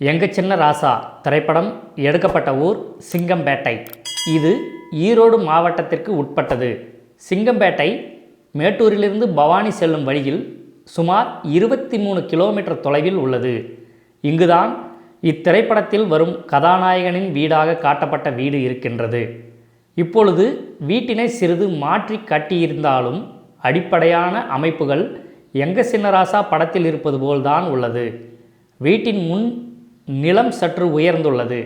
எங்க சின்ன ராசா திரைப்படம் எடுக்கப்பட்ட ஊர் சிங்கம்பேட்டை. இது ஈரோடு மாவட்டத்திற்கு உட்பட்டது. சிங்கம்பேட்டை மேட்டூரிலிருந்து பவானி செல்லும் வழியில் சுமார் இருபத்தி மூணு கிலோமீட்டர் தொலைவில் உள்ளது. இங்குதான் இத்திரைப்படத்தில் வரும் கதாநாயகனின் வீடாக காட்டப்பட்ட வீடு இருக்கின்றது. இப்பொழுது வீட்டினை சிறிது மாற்றி கட்டியிருந்தாலும் அடிப்படையான அமைப்புகள் எங்க சின்னராசா படத்தில் இருப்பது போல்தான் உள்ளது. வீட்டின் முன் நிலம் சற்று உயர்ந்துள்ளது.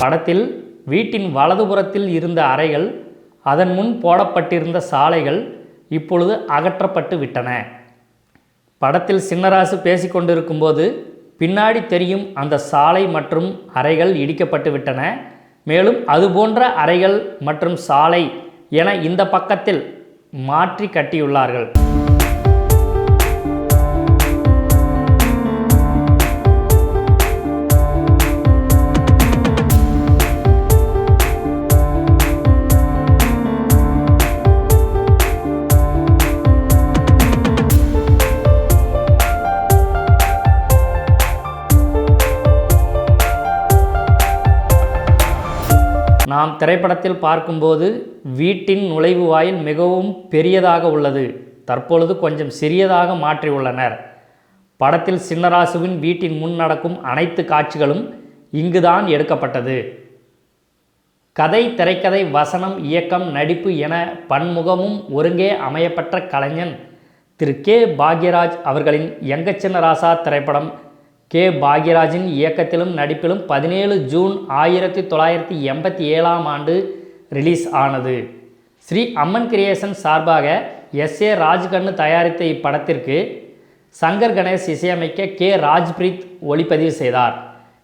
படத்தில் வீட்டின் வலதுபுறத்தில் இருந்த அறைகள் அதன் முன் போடப்பட்டிருந்த சாலைகள் இப்பொழுது அகற்றப்பட்டு விட்டன. படத்தில் சின்னராசு பேசிக்கொண்டிருக்கும்போது பின்னாடி தெரியும் அந்த சாலை மற்றும் அறைகள் இடிக்கப்பட்டு விட்டன. மேலும் அதுபோன்ற அறைகள் மற்றும் சாலை என இந்த பக்கத்தில் மாற்றி கட்டியுள்ளார்கள். நாம் திரைப்படத்தில் பார்க்கும்போது வீட்டின் நுழைவு வாயில் மிகவும் பெரியதாக உள்ளது. தற்பொழுது கொஞ்சம் சிறியதாக மாற்றியுள்ளனர் படத்தில் சின்னராசுவின் வீட்டின் முன் நடக்கும் அனைத்து காட்சிகளும் இங்குதான் எடுக்கப்பட்டது. கதை திரைக்கதை வசனம் இயக்கம் நடிப்பு என பன்முகமும் ஒருங்கே அமையப்பெற்ற கலைஞன் திரு கே. பாக்யராஜ் அவர்களின் எங்க சின்ன ராசா திரைப்படம் கே. பாக்யராஜின் இயக்கத்திலும் நடிப்பிலும் பதினேழு ஜூன் ஆயிரத்தி தொள்ளாயிரத்தி எண்பத்தி ஏழாம் ஆண்டு ரிலீஸ் ஆனது. ஸ்ரீ அம்மன் கிரியேஷன் சார்பாக எஸ். ஏ. ராஜ்கண்ணு தயாரித்த இப்படத்திற்கு சங்கர் கணேஷ் இசையமைக்க கே. ராஜ்பிரீத் ஒளிப்பதிவு செய்தார்.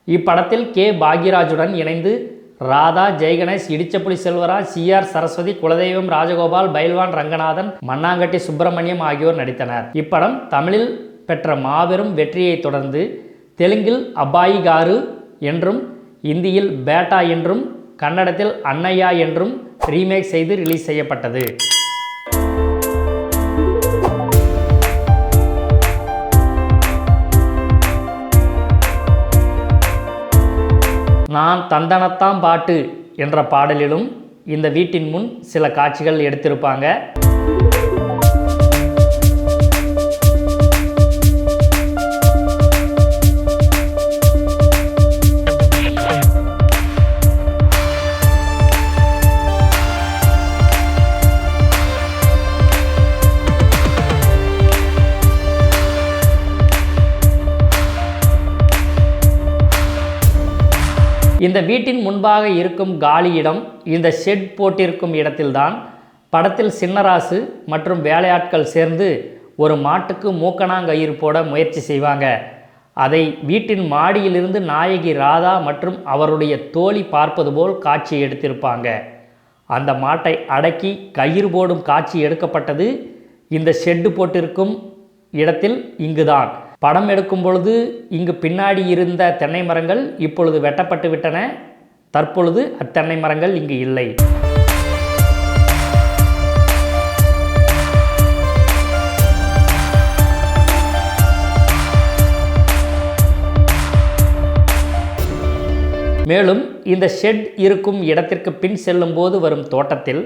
இப்படத்தில் கே. பாக்யராஜுடன் இணைந்து ராதா ஜெய்கணேஷ் இடிச்சப்புலி செல்வராஜ் சி. ஆர். சரஸ்வதி குலதெய்வம் ராஜகோபால் பைல்வான் ரங்கநாதன் மண்ணாங்கட்டி சுப்பிரமணியம் ஆகியோர் நடித்தனர். இப்படம் தமிழில் பெற்ற மாபெரும் வெற்றியை தொடர்ந்து தெலுங்கில் அபாயி காரு என்றும் இந்தியில் பேட்டா என்றும் கன்னடத்தில் அன்னையா என்றும் ரீமேக் செய்து ரிலீஸ் செய்யப்பட்டது. நான் தந்தனத்தாம் பாட்டு என்ற பாடலிலும் இந்த வீட்டின் முன் சில காட்சிகள் எடுத்திருப்பாங்க. இந்த வீட்டின் முன்பாக இருக்கும் காலி இடம் இந்த ஷெட் போட்டிருக்கும் இடத்தில்தான் படத்தில் சின்னராசு மற்றும் வேலையாட்கள் சேர்ந்து ஒரு மாட்டுக்கு மூக்கணாங்கயிறு போட முயற்சி செய்வாங்க. அதை வீட்டின் மாடியிலிருந்து நாயகி ராதா மற்றும் அவருடைய தோழி பார்ப்பது போல் காட்சி எடுத்திருப்பாங்க. அந்த மாட்டை அடக்கி கயிறு போடும் காட்சி எடுக்கப்பட்டது இந்த ஷெட்டு போட்டிருக்கும் இடத்தில் இங்குதான். படம் எடுக்கும் பொழுது இங்கு பின்னாடி இருந்த தென்னை மரங்கள் இப்பொழுது வெட்டப்பட்டு விட்டன. தற்பொழுது அத்தென்னை மரங்கள் இங்கு இல்லை. மேலும் இந்த ஷெட் இருக்கும் இடத்திற்கு பின் செல்லும்போது வரும் தோட்டத்தில்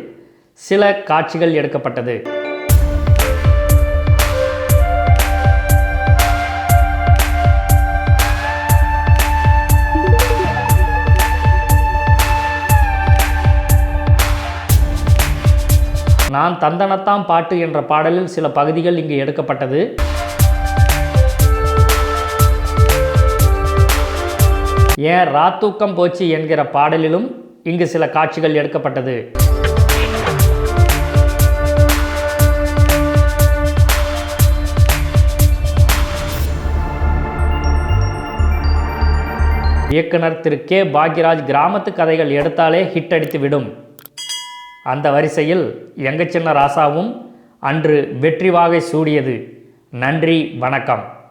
சில காட்சிகள் எடுக்கப்பட்டது. நான் தந்தனத்தாம் பாட்டு என்ற பாடலில் சில பகுதிகள் இங்கு எடுக்கப்பட்டது. ஏன் ராத்தூக்கம் போச்சு என்கிற பாடலிலும் இங்கு சில காட்சிகள் எடுக்கப்பட்டது. இயக்குனர் திரு கே பாக்யராஜ் கிராமத்து கதைகள் எடுத்தாலே ஹிட் அடித்து விடும் அந்த வரிசையில் எங்க சின்ன ராசாவும் அன்று வெற்றி வாகை சூடியது. நன்றி வணக்கம்.